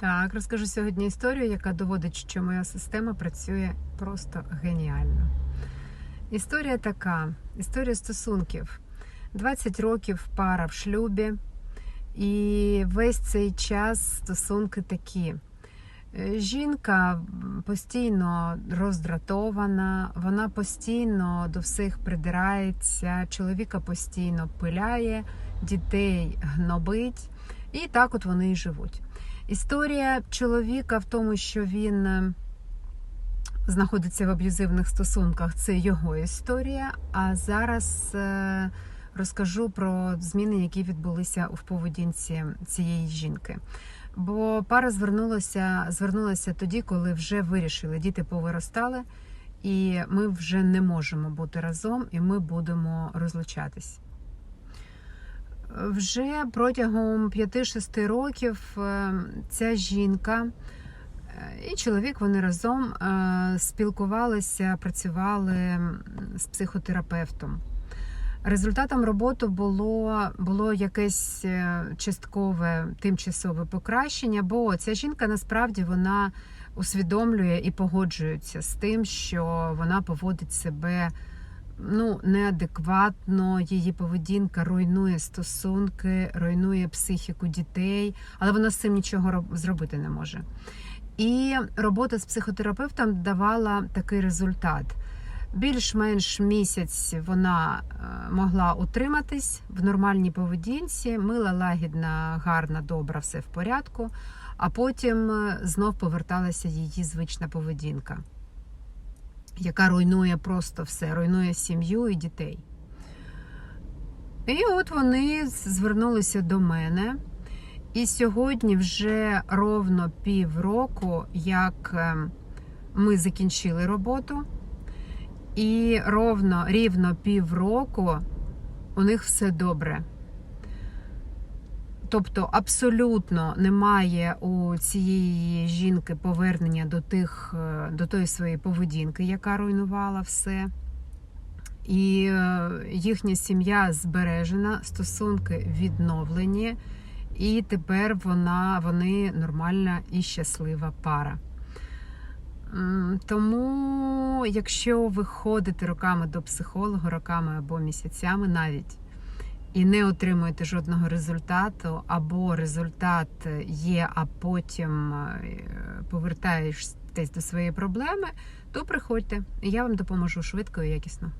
Так, розкажу сьогодні історію, яка доводить, що моя система працює просто геніально. Історія така: історія стосунків. 20 років пара в шлюбі, і весь цей час стосунки такі. Е, Жінка постійно роздратована, вона постійно до всіх придирається, чоловіка постійно пиляє, дітей гнобить, і так от вони і живуть. Історія чоловіка в тому, що він е, знаходиться в аб'юзивних стосунках, це його історія. А зараз е, розкажу про зміни, які відбулися в поведінці цієї жінки. Бо пара звернулася, звернулася тоді, коли вже вирішили, діти повиростали, і ми вже не можемо бути разом, і ми будемо розлучатись. Вже протягом 5-6 років е, ця жінка е, і чоловік вони разом е, спілкувалися, працювали з психотерапевтом. Результатом роботи було, було якесь часткове тимчасове покращення, бо ця жінка насправді вона усвідомлює і погоджується з тим, що вона поводить себе ну, неадекватно, її поведінка руйнує стосунки, руйнує психіку дітей, але вона з цим нічого зробити не може. І робота з психотерапевтом давала такий результат. Більш-менш місяць вона е, могла утриматись в нормальній поведінці, мила, лагідна, гарна, добра, все в порядку, а потім е, знов поверталася її звична поведінка, яка руйнує просто все, руйнує сім'ю і дітей. І от вони звернулися до мене. І сьогодні вже ровно півроку, як е, ми закінчили роботу. І ровно рівно півроку у них все добре. Тобто абсолютно немає у цієї жінки повернення до тих, е, до тої своєї поведінки, яка руйнувала все. І е, їхня сім'я збережена, стосунки відновлені, і тепер вона, вони нормальна і щаслива пара. Тому, якщо ви ходите роками до психолога, роками або місяцями навіть, і не отримуєте жодного результату, або результат є, а потім повертаєшся повертаєтесь до своєї проблеми, то приходьте, і я вам допоможу швидко і якісно.